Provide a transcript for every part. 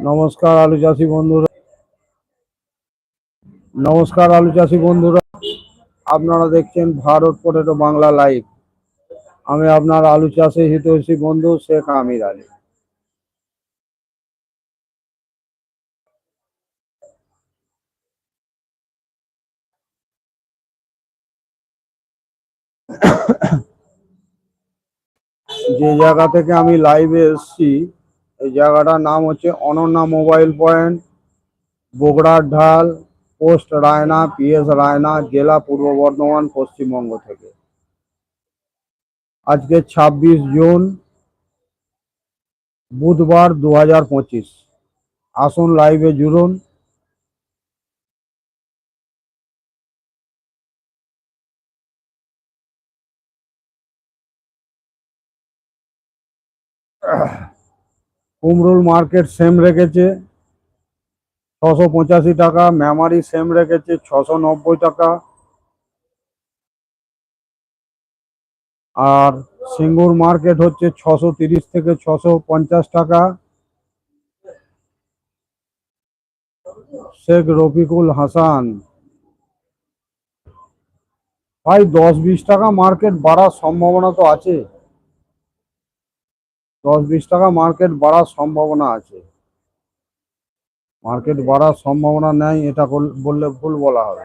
নমস্কার আলু চাষি বন্ধুরা। নমস্কার আলু চাষি বন্ধুরা। আপনারা দেখছেন ভারত পটেটো বাংলা লাইভ। আমি আপনার আলু চাষে হিতৈষী বন্ধু শেখ আমির আলী। যে জায়গা থেকে আমি লাইভে এসেছি এই জায়গাটার নাম হচ্ছে অনন্যা মোবাইল পয়েন্ট বগুড়ার ঢাল, পোস্ট রায়না, পিএস রায়না, জেলা পূর্ব বর্ধমান, পশ্চিমবঙ্গ থেকে। আজকে ছাব্বিশ জুন, বুধবার দু হাজার পঁচিশ। আসুন লাইভে জুড়ুন। কুমরুল মার্কেট সেম রেখেছে। ছশো পঁচাশি টাকা, মেমারি সেম রেখেছে, ছশো নব্বই টাকা। আর সিঙ্গুর মার্কেট হচ্ছে ছশো তিরিশ থেকে ছশো পঞ্চাশ টাকা। শেখ রফিকুল হাসান। ভাই, দশ বিশ টাকা মার্কেট বাড়ার সম্ভাবনা তো আছে। দশ বিশ টাকা মার্কেট বাড়ার সম্ভাবনা আছে। মার্কেট বাড়ার সম্ভাবনা নেই, এটা বল- বললে ভুল বলা হবে।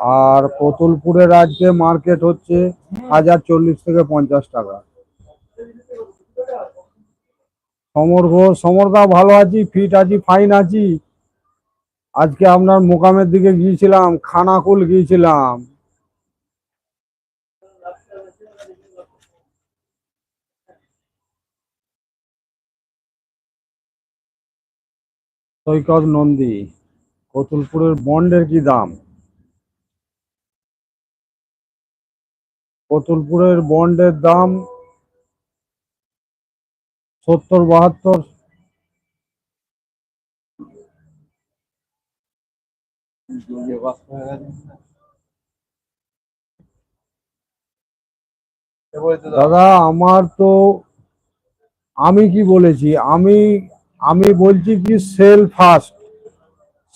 আর কতুলপুরের আজকে মার্কেট হচ্ছে হাজার চল্লিশ থেকে পঞ্চাশ টাকা। সমর ঘোষ সমরদা ভালো আছি ফিট আছি ফাইন আছি। আজকে আপনার মোকামের দিকে গিয়েছিলাম, খানাকুল গিয়েছিলাম। সৈকত নন্দী, কতুলপুরের বন্ডের কি দাম? কতুলপুরের বন্ডের দাম সত্তর বাহাত্তর। দাদা, আমার তো আমি কি বলেছি? আমি আমি বলছি কি সেল ফার্স্ট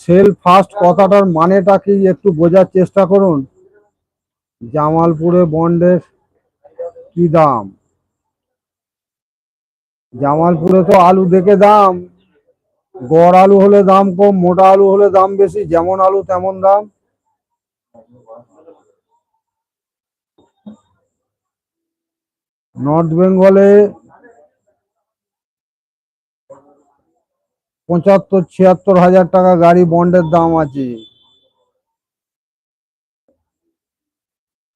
সেল ফার্স্ট কথাটার মানেটা কি একটু বোঝার চেষ্টা করুন? জামালপুরে বন্ডের কি দাম? জামালপুরে তো আলু দেখে দাম। গড় আলু হলে দাম কম, মোটা আলু হলে দাম বেশি, যেমন আলু তেমন দাম। নর্থ বেঙ্গলে পঁচাত্তর, ছিয়াত্তর হাজার টাকা গাড়ি বন্ডের দাম আছে।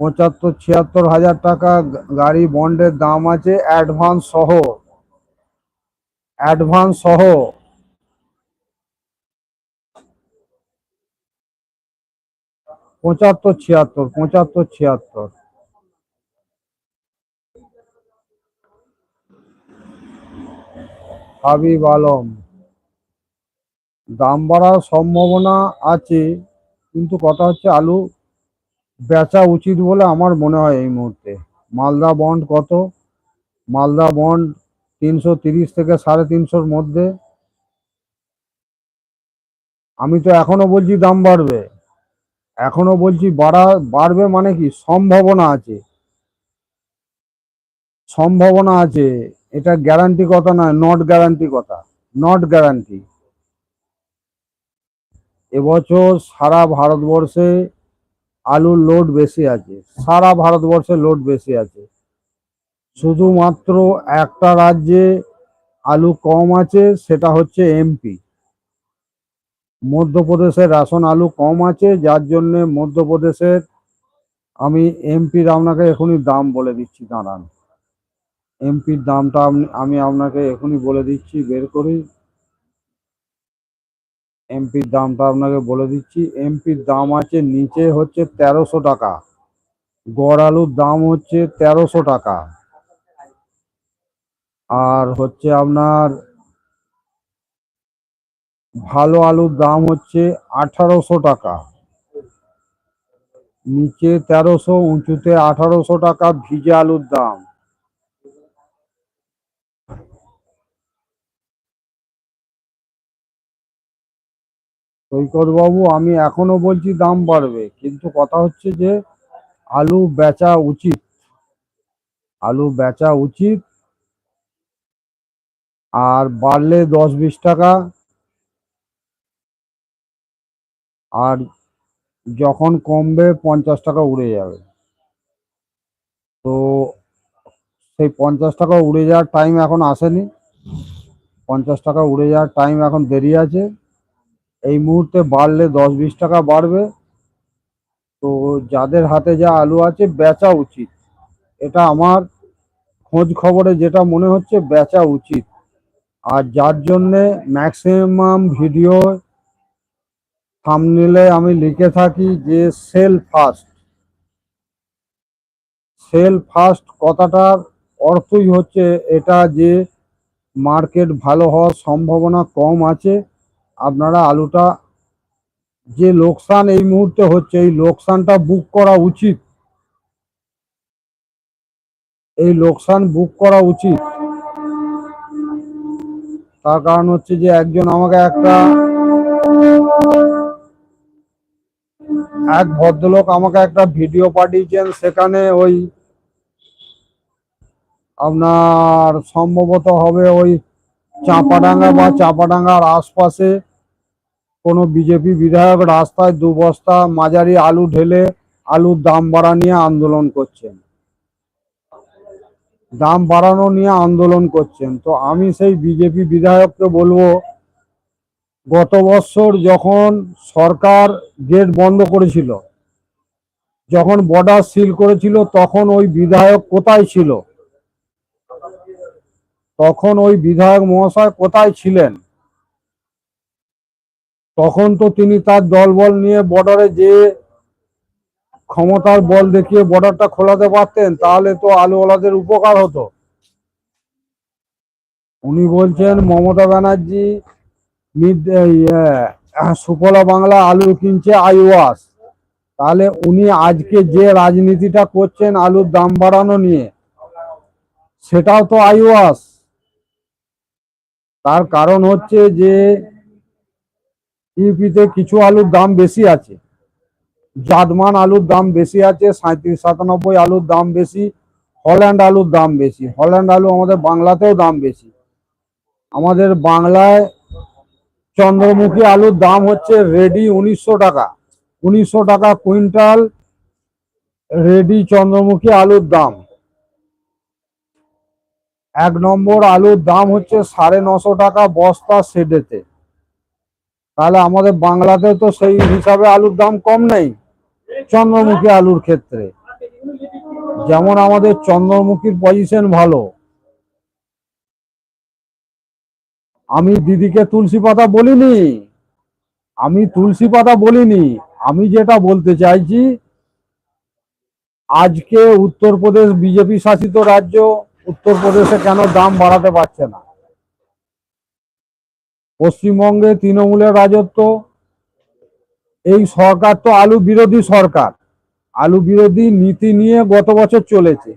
পঁচাত্তর, ছিয়াত্তর হাজার টাকা গাড়ি বন্ডের দাম আছে অ্যাডভান্স সহ। অ্যাডভান্স সহ। পঁচাত্তর, ছিয়াত্তর পঁচাত্তর, ছিয়াত্তর। হাবিব আলম। দাম বাড়ার সম্ভাবনা আছে, কিন্তু কথা হচ্ছে আলু বেচা উচিত বলে আমার মনে হয় এই মুহূর্তে। মালদা বন্ড কত? মালদা বন্ড তিনশো তিরিশ থেকে সাড়ে তিনশোর মধ্যে। আমি তো এখনও বলছি দাম বাড়বে। এখনও বলছি বাড়া, বাড়বে মানে কি? সম্ভাবনা আছে। সম্ভাবনা আছে। এটা গ্যারান্টি কথা নয় নট গ্যারান্টি কথা। নট গ্যারান্টি এবছর সারা ভারতবর্ষে আলুর লোড বেশি আছে। সারা ভারতবর্ষে লোড বেশি আছে। শুধুমাত্র একটা রাজ্যে আলু কম আছে, সেটা হচ্ছে এমপি মধ্যপ্রদেশের রেশন আলু কম আছে, যার জন্যে মধ্যপ্রদেশের, আমি এমপির আপনাকে এখনই দাম বলে দিচ্ছি, দাঁড়ান। এমপির দামটা আমি আপনাকে এখনই বলে দিচ্ছি, বের করি। এমপির দামটা আপনাকে বলে দিচ্ছি। এমপির দাম আছে নিচে হচ্ছে তেরোশো টাকা। গড় আলুর দাম হচ্ছে তেরোশো টাকা। আর হচ্ছে আপনার ভালো আলুর দাম হচ্ছে আঠারোশো টাকা। নিচে তেরোশো, উঁচুতে আঠারোশো টাকা ভিজে আলুর দাম। সৈকত বাবু আমি এখনও বলছি দাম বাড়বে, কিন্তু কথা হচ্ছে যে আলু বেচা উচিত। আলু বেচা উচিত। আর বাড়লে দশ বিশ টাকা। আর যখন কমবে পঞ্চাশ টাকা উড়ে যাবে। তো সেই পঞ্চাশ টাকা উড়ে যাওয়ার টাইম এখন আসেনি। পঞ্চাশ টাকা উড়ে যাওয়ার টাইম এখন দেরি আছে। এই মুহূর্তে বাড়লে দশ বিশ টাকা বাড়বে। তো যাদের হাতে যা আলু আছে, বেচা উচিত। এটা আমার খোঁজ খবরে যেটা মনে হচ্ছে, বেচা উচিত। আর যার জন্যে ম্যাক্সিমাম ভিডিও থামনেলে আমি লিখে থাকি যে সেল ফার্স্ট সেল ফার্স্ট কথাটার অর্থই হচ্ছে এটা যে মার্কেট ভালো হওয়ার সম্ভাবনা কম আছে। আপনারা আলুটা যে লোকসান এই মুহূর্তে হচ্ছে, এই লোকসানটা বুক করা উচিত। এই লোকসান বুক করা উচিত। তার কারণ হচ্ছে যে একজন আমাকে একটা এক ভদ্রলোক আমাকে একটা ভিডিও পাঠিয়েছেন, সেখানে ওই আপনার সম্ভবত হবে ওই চাঁপাডাঙ্গা বা চাঁপাডাঙ্গার আশপাশে কোনো বিজেপি বিধায়ক রাস্তায় দু বস্তা মাঝারি আলু ঢেলে আলুর দাম বাড়া নিয়ে আন্দোলন করছেন। দাম বাড়ানো নিয়ে আন্দোলন করছেন। তো আমি সেই বিজেপি বিধায়ককে বলব, গত বছর যখন সরকার গেট বন্ধ করেছিল, যখন বর্ডার সিল করেছিল, তখন ওই বিধায়ক কোথায় ছিল? তখন ওই বিধায়ক মহাশয় কোথায় ছিলেন? তখন তো তিনি তার দলবল নিয়ে বর্ডারে যে ক্ষমতার বল দেখিয়ে বর্ডারটা খোলাতে পারতেন, তাহলে তো আলুওয়ালাদের উপকার হতো। উনি বলছেন, মমতা ব্যানার্জি সুফলা বাংলা আলু কিনছে আইওয়াস। তাহলে উনি আজকে যে রাজনীতিটা করছেন আলুর দাম বাড়ানো নিয়ে, সেটাও তো আইওয়াস। তার কারণ হচ্ছে যে ইউপিতে কিছু আলুর দাম বেশি আছে। জাদমান আলুর দাম বেশি আছে সাঁত্রিশ সাতানব্বই আলুর দাম বেশি, হল্যান্ড আলুর দাম বেশি। হল্যান্ড আলু আমাদের বাংলাতেও দাম বেশি। আমাদের বাংলায় চন্দ্রমুখী আলুর দাম হচ্ছে রেডি উনিশশো টাকা। উনিশশো টাকা কুইন্টাল রেডি চন্দ্রমুখী আলুর দাম। এক নম্বর আলুর দাম হচ্ছে সাড়ে নশো টাকা বস্তা সেডেতে। তাহলে আমাদের বাংলাতে তো সেই হিসাবে আলুর দাম কম নেই, চন্দ্রমুখী আলুর ক্ষেত্রে। যেমন আমাদের চন্দ্রমুখীর পজিশন ভালো। আমি দিদিকে তুলসী পাতা বলিনি, আমি তুলসী পাতা বলিনি, আমি যেটা বলতে চাইছি, আজকে উত্তরপ্রদেশ, বিজেপি শাসিত রাজ্য, উত্তরপ্রদেশে কেন দাম বাড়াতে পারছে না? পশ্চিমবঙ্গে তৃণমূলের রাজত্ব, এই সরকার তো আলু বিরোধী সরকার। আলু বিরোধী নীতি নিয়ে গত বছর চলেছে।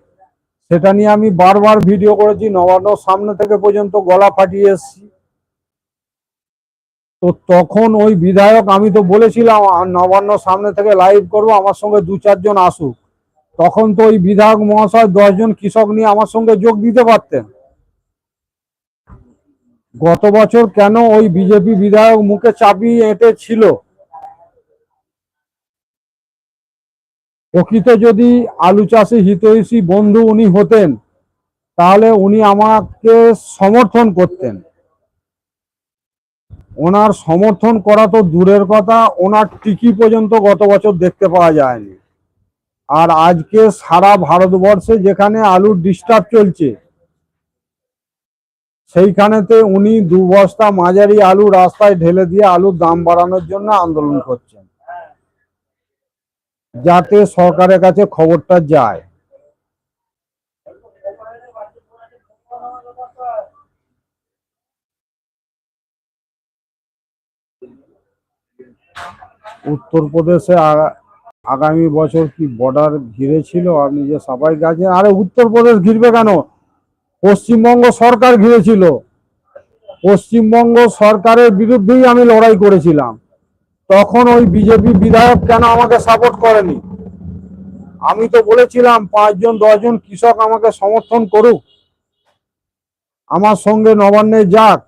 সেটা নিয়ে আমি বারবার ভিডিও করেছি নবান্ন সামনে থেকে পর্যন্ত গলা ফাটিয়ে এসছি। তো তখন ওই বিধায়ক, আমি তো বলেছিলাম নবান্ন সামনে থেকে লাইভ করব, আমার সঙ্গে দু চারজন আসুক। তখন তো ওই বিধায়ক মহাশয় দশজন কৃষক নিয়ে আমার সঙ্গে যোগ দিতে পারতেন। গত বছর কেন ওই বিজেপি বিধায়ক মুখে চাপি এঁটে ছিল? প্রকৃত যদি আলু চাষে হিতৈষী বন্ধু উনি হতেন, তাহলে উনি আমাকে সমর্থন করতেন। ওনার সমর্থন করা তো দূরের কথা, ওনার টিকি পর্যন্ত গত বছর দেখতে পাওয়া যায়নি। আর আজকে সারা ভারতবর্ষে যেখানে আলুর ডিস্টার্ব চলছে সেইখানেতে উনি দু বস্তা মাঝারি আলু রাস্তায় ঢেলে দিয়ে আলুর দাম বাড়ানোর জন্য আন্দোলন করছেন। যাতে সরকারের কাছে খবরটা যায়। উত্তরপ্রদেশে আগা- আগামী বছর কি বর্ডার ঘিরে ছিল? আপনি যে সবাই গেছেন আরে উত্তরপ্রদেশ ঘিরবে কেন? পশ্চিমবঙ্গ সরকার ঘিরেছিল। পশ্চিমবঙ্গ সরকারের বিরুদ্ধেই আমি লড়াই করেছিলাম। তখন ওই বিজেপি বিধায়ক কেন আমাকে সাপোর্ট করেনি? আমি তো বলেছিলাম, পাঁচজন, দশজন কৃষক আমাকে সমর্থন করুক। আমার সঙ্গে নবান্নে যাক।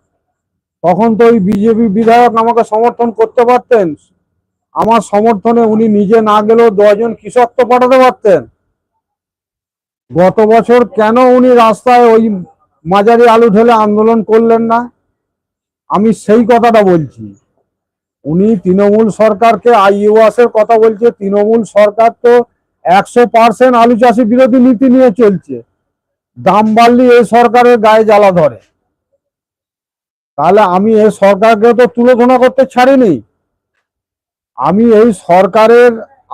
তখন তো ওই বিজেপি বিধায়ক আমাকে সমর্থন করতে পারতেন। আমার সমর্থনে উনি নিজে না গেলেও দশজন কৃষক তো পাঠাতে পারতেন। গত বছর কেন উনি রাস্তায় ওই মাঝারি আলু ঢেলে আন্দোলন করলেন না? আমি সেই কথাটা বলছি। উনি তৃণমূল সরকারকে আইওয়াসের কথা বলছে, তৃণমূল সরকার তো একশো পার্সেন্ট আলু চাষি বিরোধী নীতি নিয়ে চলছে। দাম বাড়লে এই সরকারের গায়ে জ্বালা ধরে। তাহলে আমি এই সরকারকে তো তুলোধনা করতে ছাড়িনি। আমি এই সরকারের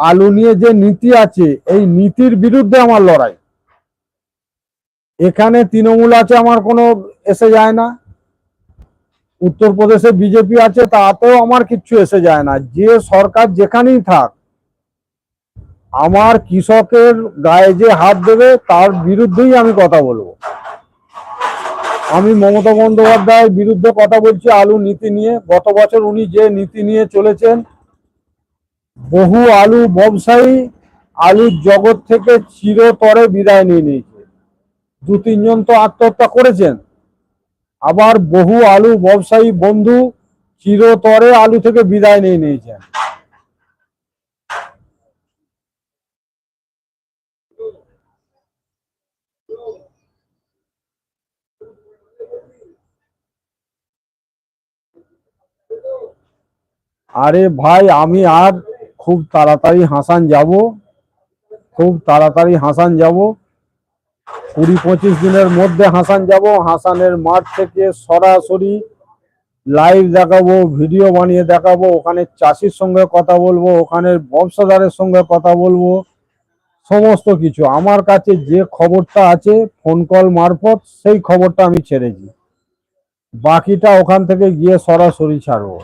আলু নিয়ে যে নীতি আছে, এই নীতির বিরুদ্ধে আমার লড়াই। এখানে তৃণমূল আছে, আমার কোনো এসে যায় না। উত্তরপ্রদেশে বিজেপি আছে, তাতেও আমার কিচ্ছু এসে যায় না। যে সরকার যেখানেই থাক, আমার কৃষকের গায়ে যে হাত দেবে, তার বিরুদ্ধেই আমি কথা বলব। আমি মমতা বন্দ্যোপাধ্যায়ের বিরুদ্ধে কথা বলছি আলু নীতি নিয়ে। গত বছর উনি যে নীতি নিয়ে চলেছেন, বহু আলু ব্যবসায়ী আলুর জগৎ থেকে চিরতরে বিদায় নিয়ে নিয়েছে। দু তিনজন তো আত্মহত্যা করেছেন। আবার বহু আলু ব্যবসায়ী বন্ধু চিরতরে আলু থেকে বিদায় নিয়ে নিয়েছেন। আরে ভাই, আমি আর খুব তাড়াতাড়ি হাসান যাব। খুব তাড়াতাড়ি হাসান যাব। কুড়ি পঁচিশ দিনের মধ্যে হাসান যাব। হাসানের মাঠ থেকে সরাসরি লাইভ দেখাবো ভিডিও বানিয়ে দেখাবো। ওখানে চাষির সঙ্গে কথা বলব ওখানে ব্যবসাদারের সঙ্গে কথা বলব। সমস্ত কিছু। আমার কাছে যে খবরটা আছে ফোন কল মারফত সেই খবরটা আমি ছেড়েছি। বাকিটা ওখান থেকে গিয়ে সরাসরি ছাড়বো।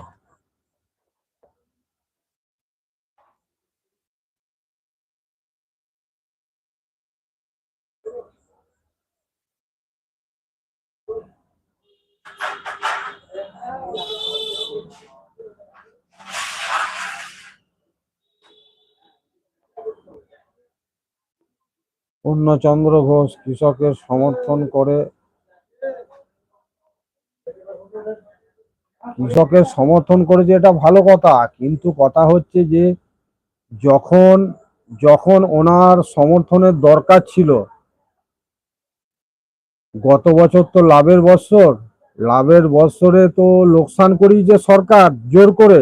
পূর্ণচন্দ্র ঘোষ কৃষকের সমর্থন করে কৃষকের সমর্থন করেছে এটা ভালো কথা, কিন্তু কথা হচ্ছে যে যখন যখন ওনার সমর্থনের দরকার ছিল, গত বছর তো লাভের বৎসর লাভের বৎসরে তো লোকসান করি যে সরকার, জোর করে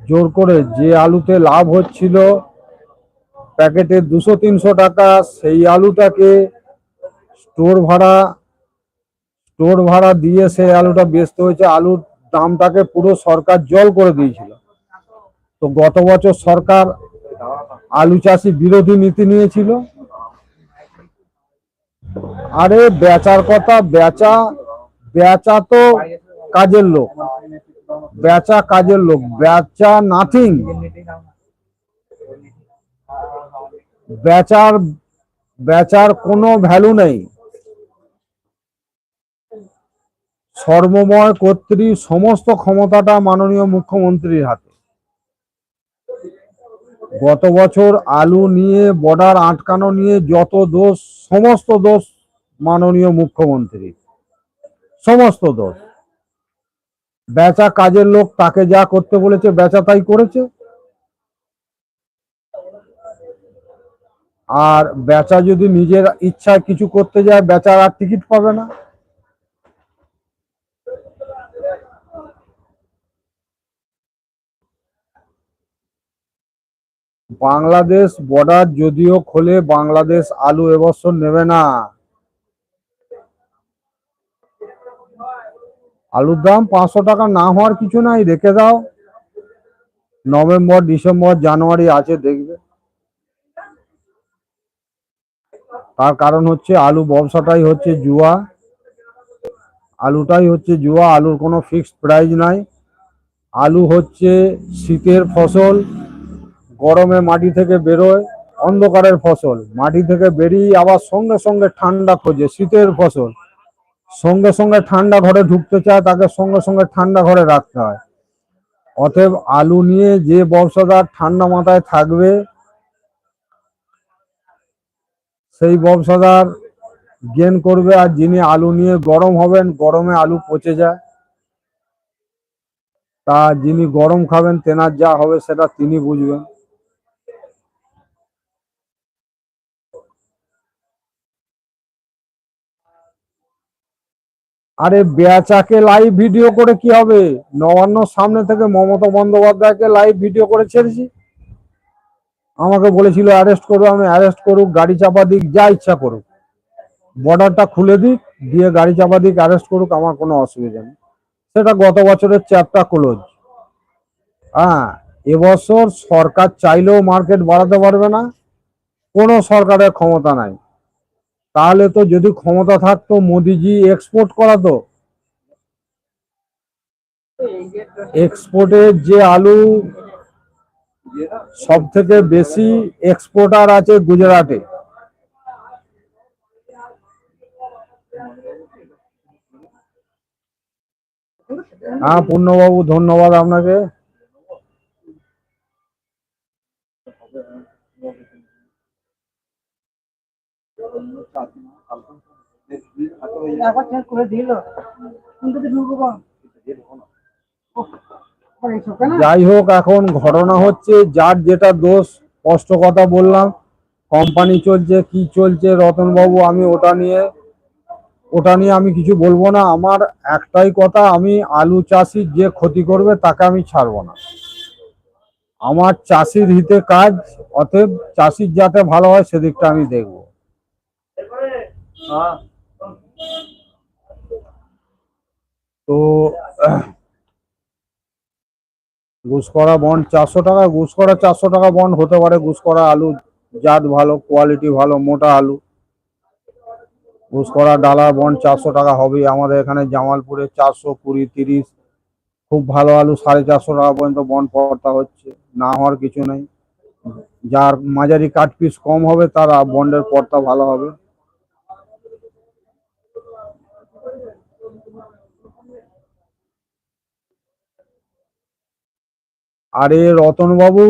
জোর করে যে আলুতে লাভ হচ্ছিল প্যাকেটে দুশো, তিনশো টাকা, সেই আলুটাকে স্টোর ভাড়া স্টোর ভাড়া দিয়ে সেই আলুটা বেচতে হয়েছে। আলুর দামটাকে পুরো সরকার জল করে দিয়েছিল। তো গত বছর সরকার আলু চাষি বিরোধী নীতি নিয়েছিল। আরে বেচার কথা, বেচা বেচা তো কাজের লোক। বেচা কাজের লোক, বেচা নাথিং বেচার বেচার কোনো ভ্যালু নেই। সর্বময় কর্তৃ সমস্ত ক্ষমতাটা মাননীয় মুখ্যমন্ত্রীর হাতে। গত বছর আলু নিয়ে, বর্ডার আটকানো নিয়ে যত দোষ, সমস্ত দোষ মাননীয় মুখ্যমন্ত্রী সমস্ত দোষ। বেচা কাজের লোক তাকে যা করতে বলেছে, বেচা তাই করেছে। আর বেচা যদি নিজের ইচ্ছায় কিছু করতে যায়, বেচার আর টিকিট পাবে না। বাংলাদেশ বর্ডার যদিও খোলে, বাংলাদেশ আলু এবছর নেবে না। আলুর দাম পাঁচশো টাকা না হওয়ার কিছু নাই, রেখে দাও। নভেম্বর, ডিসেম্বর, জানুয়ারি আছে, দেখবে। তার কারণ হচ্ছে আলু ব্যবসাটাই হচ্ছে জুয়া। আলুটাই হচ্ছে জুয়া, আলুর কোনো ফিক্সড প্রাইস নাই। আলু হচ্ছে শীতের ফসল, গরমে মাটি থেকে বেরোয়, অন্ধকারের ফসল। মাটি থেকে বেরিয়ে আবার সঙ্গে সঙ্গে ঠান্ডা খোঁজে, শীতের ফসল। সঙ্গে সঙ্গে ঠান্ডা ঘরে ঢুকতে চায়, তাকে সঙ্গে সঙ্গে ঠান্ডা ঘরে রাখতে হয়। অতএব আলু নিয়ে যে ব্যবসাদার ঠান্ডা মাথায় থাকবে সেই ব্যবসাদার গেন করবে আর যিনি আলু নিয়ে গরম হবেন, গরমে আলু পচে যায়। তা যিনি গরম খাবেন, তেনার যা হবে সেটা তিনি বুঝবেন। আরে বেচাকে লাইভ ভিডিও করে কি হবে? নবান্ন সামনে থেকে মমতা বন্দ্যোপাধ্যায়কে লাইভ ভিডিও করে ছেড়েছি। আমাকে বলেছিল অ্যারেস্ট করব আমি অ্যারেস্ট করুক, গাড়ি চাপা দিক, যা ইচ্ছা করুক। বর্ডারটা খুলে দিক, দিয়ে গাড়ি চাপা দিক অ্যারেস্ট করুক, আমার কোনো অসুবিধা নেই। সেটা গত বছরের চ্যাপটা ক্লোজ হ্যাঁ এবছর সরকার চাইলেও মার্কেট বাড়াতে পারবে না, কোনো সরকারের ক্ষমতা নাই। তাহলে তো যদি ক্ষমতা থাকতো, মোদিজি এক্সপোর্ট করাতো। এক্সপোর্টের যে আলু সব থেকে বেশি এক্সপোর্টার আছে গুজরাটে। হ্যাঁ পূর্ণবাবু ধন্যবাদ আপনাকে। একবার করে দিল কিন্তু ঢুকবো? যাই হোক, এখন ঘটনা হচ্ছে, যার যেটা দোষ, স্পষ্ট কথা বললাম। কোম্পানি চলছে, কি চলছে, রতনবাবু, আমি ওটা নিয়ে ওটা নিয়ে আমি কিছু বলব না। আমার একটাই কথা, আমি আলু চাষির যে ক্ষতি করবে, তাকে আমি ছাড়বো না। আমার চাষির হিতে কাজ, অতএব চাষির যাতে ভালো হয়, সেদিকটা আমি দেখব। তো ঘুষকরা বন্ড চারশো টাকা ঘুষকরা চারশো টাকা বন্ড হতে পারে। ঘুষকরা আলু জাত ভালো কোয়ালিটি ভালো, মোটা আলু। ঘুষকরা ডালা বন্ড চারশো টাকা হবেই আমাদের এখানে জামালপুরে চারশো কুড়ি তিরিশ। খুব ভালো আলু, সাড়ে চারশো টাকা পর্যন্ত বন্ড পড়তা হচ্ছে। না হওয়ার কিছু নেই। যার মাঝারি কাট পিস কম হবে, তার বন্ডের পড়তা ভালো হবে। আরে রতন বাবু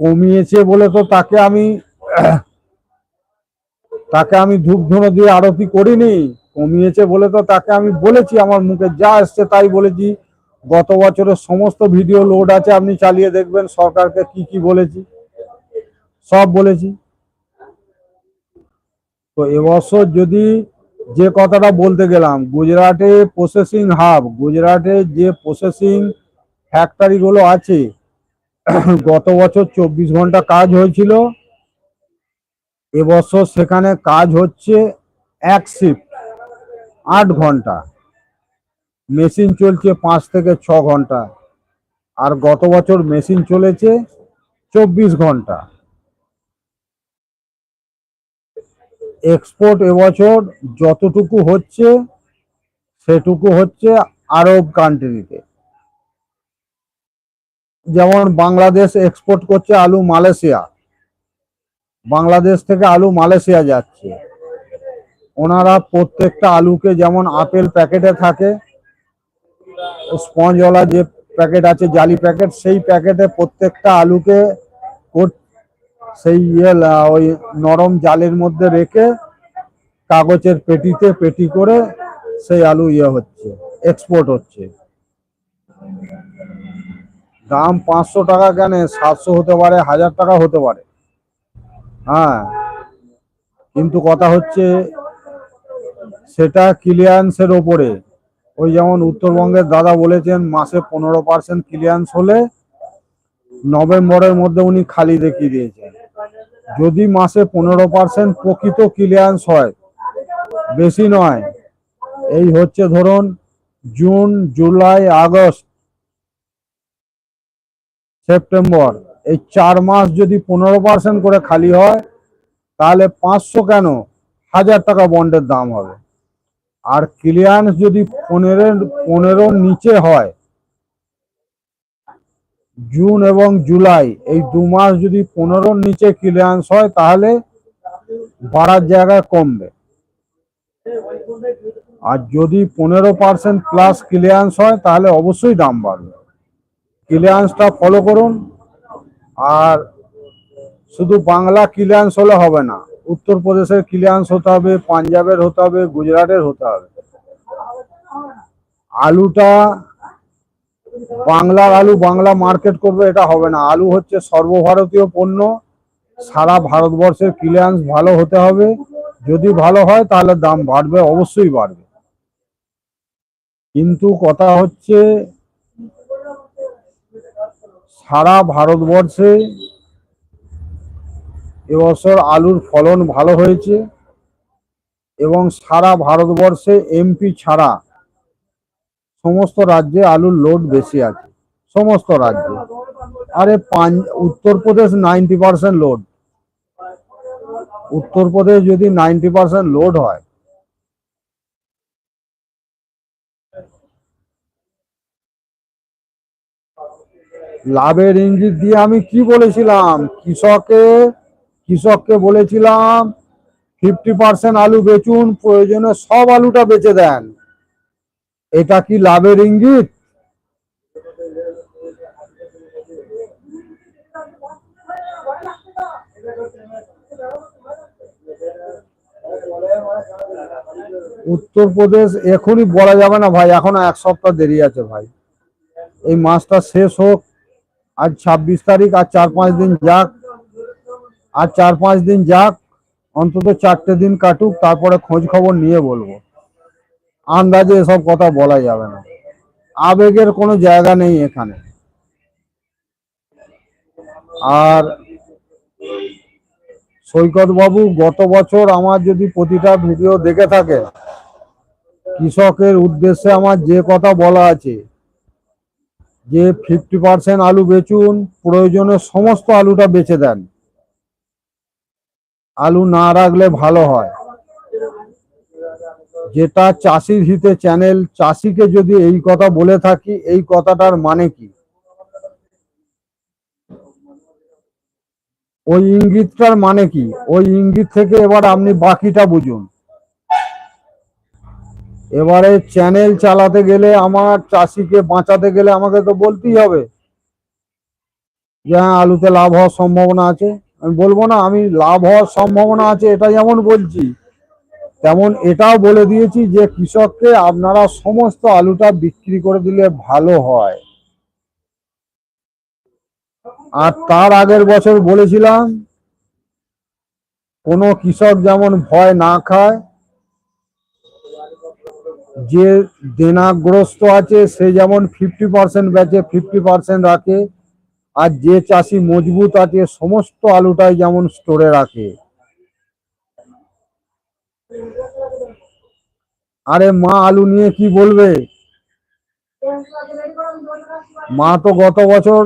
কমিয়েছে বলে তো তাকে আমি তাকে আমি ধূপ দিয়ে আরতি করিনি। কমিয়েছে বলে তো তাকে আমি বলেছি, আমার মুখে যা এসছে তাই বলেছি। গত বছরের সমস্ত ভিডিও লোড আছে, আপনি চালিয়ে দেখবেন, সরকারকে কি কি বলেছি, সব বলেছি। তো এবছর যদি যে কথাটা বলতে গেলাম, গুজরাটে প্রসেসিং হাব গুজরাটে যে প্রসেসিং ফ্যাক্টরিগুলো আছে। গত বছর চব্বিশ ঘণ্টা কাজ হয়েছিল। এবছর সেখানে কাজ হচ্ছে এক শিফট আট ঘণ্টা। মেশিন চলছে পাঁচ থেকে ছ ঘণ্টা। আর গত বছর মেশিন চলেছে চব্বিশ ঘণ্টা। এক্সপোর্ট এবছর যতটুকু হচ্ছে, সেটুকু হচ্ছে আরব কান্ট্রিতে যেমন বাংলাদেশ এক্সপোর্ট করছে আলু মালয়েশিয়া। বাংলাদেশ থেকে আলু মালয়েশিয়া যাচ্ছে। ওনারা প্রত্যেকটা আলুকে যেমন আপেল প্যাকেটে থাকে স্পঞ্জওয়ালা যে প্যাকেট আছে, জালি প্যাকেট, সেই প্যাকেটে প্রত্যেকটা আলুকে সেই ইয়ে ওই নরম জালের মধ্যে রেখে কাগজের পেটিতে পেটি করে সেই আলু ইয়ে হচ্ছে এক্সপোর্ট হচ্ছে। দাম পাঁচশো টাকা কেন? সাতশো হতে পারে, হাজার টাকা হতে পারে। হ্যাঁ। কিন্তু কথা হচ্ছে, সেটা ক্লিয়ারেন্সের ওপরে। ওই যেমন উত্তরবঙ্গের দাদা বলেছেন, মাসে পনেরো পার্সেন্ট ক্লিয়ারেন্স হলে নভেম্বরের মধ্যে উনি খালি দেখিয়ে দিয়েছেন। যদি মাসে পনেরো পার্সেন্ট প্রকৃত ক্লিয়ারেন্স হয়, বেশি নয়, এই হচ্ছে ধরুন, জুন, জুলাই, আগস্ট সেপ্টেম্বর, এই চার মাস যদি পনেরো পার্সেন্ট করে খালি হয়, তাহলে পাঁচশো কেন? হাজার টাকা বন্ডের দাম হবে। আর ক্লিয়ারেন্স যদি পনেরো পনেরোর নিচে হয় জুন এবং জুলাই এই দু মাস যদি পনেরোর নিচে ক্লিয়ারেন্স হয়, তাহলে বাড়ার জায়গায় কমবে। আর যদি পনেরো পার্সেন্ট প্লাস ক্লিয়ারেন্স হয়, তাহলে অবশ্যই দাম বাড়বে। ক্লিয়ারেন্সটা ফলো করুন। আর শুধু বাংলা ক্লিয়ারেন্স হলে হবে না, উত্তরপ্রদেশের ক্লিয়ারেন্স হতে হবে, পাঞ্জাবের হতে হবে, গুজরাটের হতে হবে। আলুটা, বাংলার আলু বাংলা মার্কেট করবে, এটা হবে না। আলু হচ্ছে সর্বভারতীয় পণ্য, সারা ভারতবর্ষের ক্লিয়ারেন্স ভালো হতে হবে। যদি ভালো হয়, তাহলে দাম বাড়বে, অবশ্যই বাড়বে। কিন্তু কথা হচ্ছে সারা ভারতবর্ষে এবছর আলুর ফলন ভালো হয়েছে এবং সারা ভারতবর্ষে এমপি ছাড়া সমস্ত রাজ্যে আলুর লোড বেশি আছে, সমস্ত রাজ্যে। আরে পাঞ্জ Uttar Pradesh ninety percent load Uttar Pradesh যদি নাইনটি পার্সেন্ট লোড হয় লাভের ইঙ্গিত দিয়ে আমি কি বলেছিলাম? কৃষকে, কৃষককে বলেছিলাম ফিফটি পার্সেন্ট আলু বেচুন, প্রয়োজনে সব আলুটা বেচে দেন। এটা কি লাভের ইঙ্গিত? উত্তরপ্রদেশ এখনই বলা যাবে না ভাই, এখনও এক সপ্তাহ দেরি আছে ভাই। এই মাসটা শেষ হোক আজ ছাব্বিশ তারিখ আর চার পাঁচ দিন যাক। আর চার পাঁচ দিন যাক, অন্তত চারটে দিন কাটুক, তারপরে খোঁজ খবর নিয়ে বলব। আন্দাজে এসব কথা বলা যাবে না। আবেগের কোনো জায়গা নেই এখানে। আর সৈকত বাবু গত বছর আমার যদি প্রতিটা ভিডিও দেখে থাকে, কৃষকের উদ্দেশ্যে আমার যে কথা বলা আছে যে ফিফটি পার্সেন্ট আলু বেচুন, প্রয়োজনে সমস্ত আলুটা বেচে দেন। আলু না রাখলে ভালো হয়। যেটা চাষির হিতে চ্যানেল, চাষিকে যদি এই কথা বলে থাকি, এই কথাটার মানে কি? ওই ইঙ্গিতটার মানে কি? ওই ইঙ্গিত থেকে এবার আপনি বাকিটা বুঝুন। এবারে চ্যানেল চালাতে গেলে আমার চাষিকে বাঁচাতে গেলে আমাকে তো বলতেই হবে। যে হ্যাঁ আলুতে লাভ হওয়ার সম্ভাবনা আছে। আমি বলব না, আমি লাভ হওয়ার সম্ভাবনা আছে, এটা যেমন বলছি, তেমন এটাও বলে দিয়েছি যে কৃষককে আপনারা সমস্ত আলুটা বিক্রি করে দিলে ভালো হয়। আর তার আগের বছর বলেছিলাম, কোনো কৃষক যেমন ভয় না খায় যে দেনাগ্রস্ত আছে, সে যেমন ফিফটি পার্সেন্ট বেচে ফিফটি পার্সেন্ট রাখে, আর যে চাষি মজবুত আছে, সমস্ত আলুটাই যেমন স্টোরে রাখে। আরে মা, আলু নিয়ে কি বলবে? মা তো গত বছর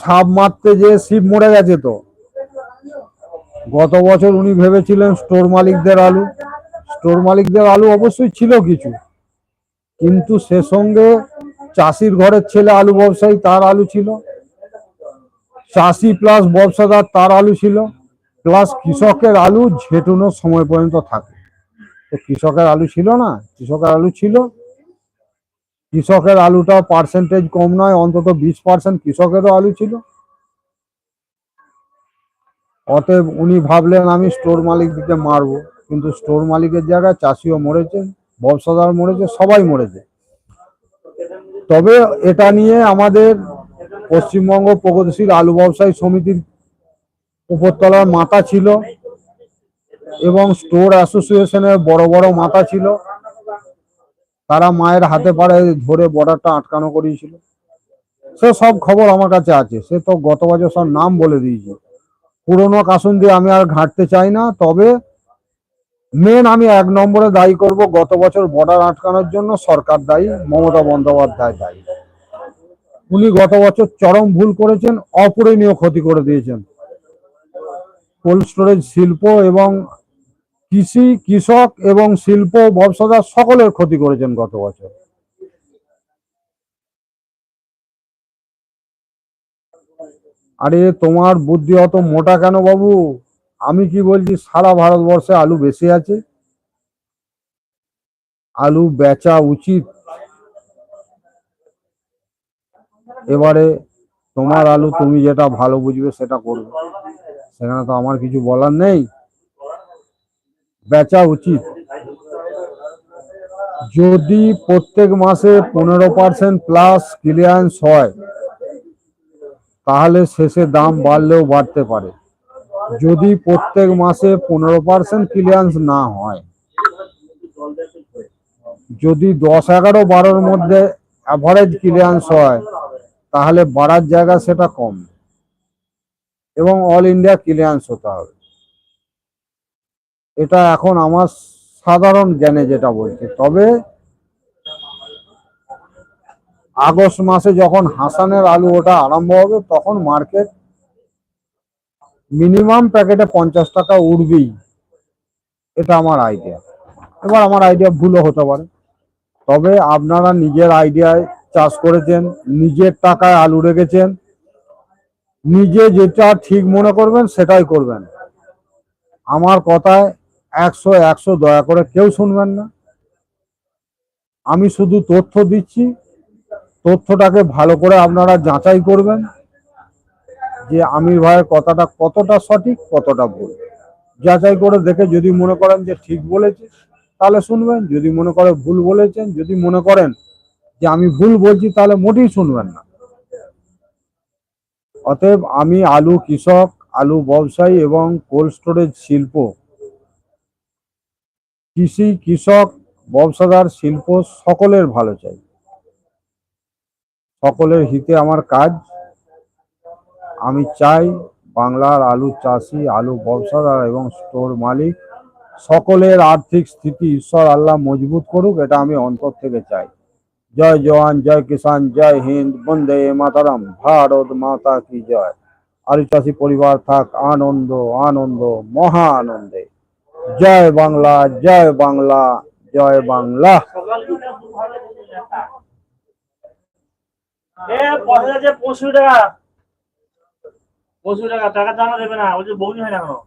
সাপ মারতে যে শিব মরে গেছে তো। গত বছর উনি ভেবেছিলেন স্টোর মালিকদের আলু। স্টোর মালিকদের আলু অবশ্যই ছিল কিছু। কিন্তু সে সঙ্গে চাষির ঘরের ছেলে আলু ব্যবসায়ী, তার আলু ছিল। চাষি প্লাস ব্যবসাদার, তার আলু ছিল। প্লাস কৃষকের আলু ঝেটুনোর সময় পর্যন্ত থাকে। তো কৃষকের আলু ছিল না? কৃষকের আলু ছিল। কৃষকের আলুটা পার্সেন্টেজ কম নয়, অন্তত বিশ পার্সেন্ট কৃষকেরও আলু ছিল। অতএব উনি ভাবলেন আমি স্টোর মালিক দিকে মারবো। কিন্তু স্টোর মালিকের জায়গায় চাষিও মরেছে, ব্যবসাদার মরেছে, সবাই মরেছে। তবে এটা নিয়ে আমাদের পশ্চিমবঙ্গ প্রগতিশীল আলু ব্যবসায়ী সমিতির উপরতলার মাথা ছিল এবং স্টোর অ্যাসোসিয়েশনের বড় বড় মাথা ছিল। তারা মায়ের হাতে পাড়ে ধরে বর্ডারটা আটকানো করিয়েছিল। সে সব খবর আমার কাছে আছে। সে তো গত বছর সব নাম বলে দিয়েছে। পুরনো কাসুন দিয়ে আমি আর ঘাঁটতে চাই না, তবে মেন আমি এক নম্বরে দায়ী করব গত বছর বর্ডার আটকানোর জন্য সরকার দায়ী, মমতা বন্দ্যোপাধ্যায় দায়ী। উনি গত বছর চরম ভুল করেছেন, অপূরণীয় ক্ষতি করে দিয়েছেন। কোল্ড স্টোরেজ শিল্প এবং কৃষি, কৃষক এবং শিল্প ব্যবসাদার সকলের ক্ষতি করেছেন গত বছর। আরে তোমার বুদ্ধি অত মোটা কেন বাবু? আমি কি বলছি, সারা ভারতবর্ষে আলু বেশি আছে? আলু বেচা উচিত। এবারে তোমার আলু তুমি যেটা ভালো বুঝবে সেটা করবে। সেখানে তো আমার কিছু বলার নেই। বেচা উচিত। যদি প্রত্যেক মাসে পনেরো পার্সেন্ট প্লাস ক্লিয়ারেন্স হয় তাহলে শেষে দাম বাড়লেও বাড়তে পারে। যদি প্রত্যেক মাসে পনেরো পার্সেন্ট ক্লিয়ারেন্স না হয়, যদি দশ এগারো বারোর মধ্যে অ্যাভারেজ ক্লিয়ারেন্স হয়, তাহলে বাড়ার জায়গা সেটা কম এবং অল ইন্ডিয়া ক্লিয়ারেন্স হতে হবে। এটা এখন আমার সাধারণ জ্ঞানে যেটা বলছে। তবে আগস্ট মাসে যখন হাসানের আলু ওটা আরম্ভ হবে, তখন মার্কেট মিনিমাম প্যাকেটে পঞ্চাশ টাকা উঠবেই। এটা আমার আইডিয়া এবার আমার আইডিয়া ভুলও হতে পারে। তবে আপনারা নিজের আইডিয়ায় চাষ করেছেন, নিজের টাকায় আলু রেখেছেন, নিজে যেটা ঠিক মনে করবেন, সেটাই করবেন। আমার কথায় একশো একশো দয়া করে কেউ শুনবেন না। আমি শুধু তথ্য দিচ্ছি তথ্যটাকে ভালো করে আপনারা যাচাই করবেন যে আমির ভাইয়ের কথাটা কতটা সঠিক, কতটা ভুল। যাচাই করে দেখে যদি মনে করেন যে ঠিক বলেছে, তাহলে শুনবেন। যদি মনে করে ভুল বলেছেন, যদি মনে করেন যে আমি ভুল বলছি, তাহলে মোটেই শুনবেন না। অতএব আমি আলু কৃষক, আলু ব্যবসায়ী এবং কোল্ড স্টোরেজ শিল্প, কৃষি কৃষক, ব্যবসাদার শিল্প সকলের ভালো চাই। সকলের হিতে আমার কাজ। আমি চাই বাংলার আলু চাষি, আলু ব্যবসাদার এবং স্টোর মালিক। সকলের আর্থিক স্থিতি ঈশ্বর আল্লাহ মজবুত করুক, এটা আমি অন্তর থেকে চাই। জয় জওয়ান, জয় কিষান জয় হিন্দ, বন্দে মাতারাম। ভারত মাতা কি জয়। আলু চাষি পরিবার থাক আনন্দ আনন্দ, মহা আনন্দে। জয় বাংলা জয় বাংলা জয় বাংলা। এ, পয়সা পঁচিশ টাকা। পঁচিশ টাকা টাকা জানা দেবে না, ওই যে বৌনি হয় না এখনও।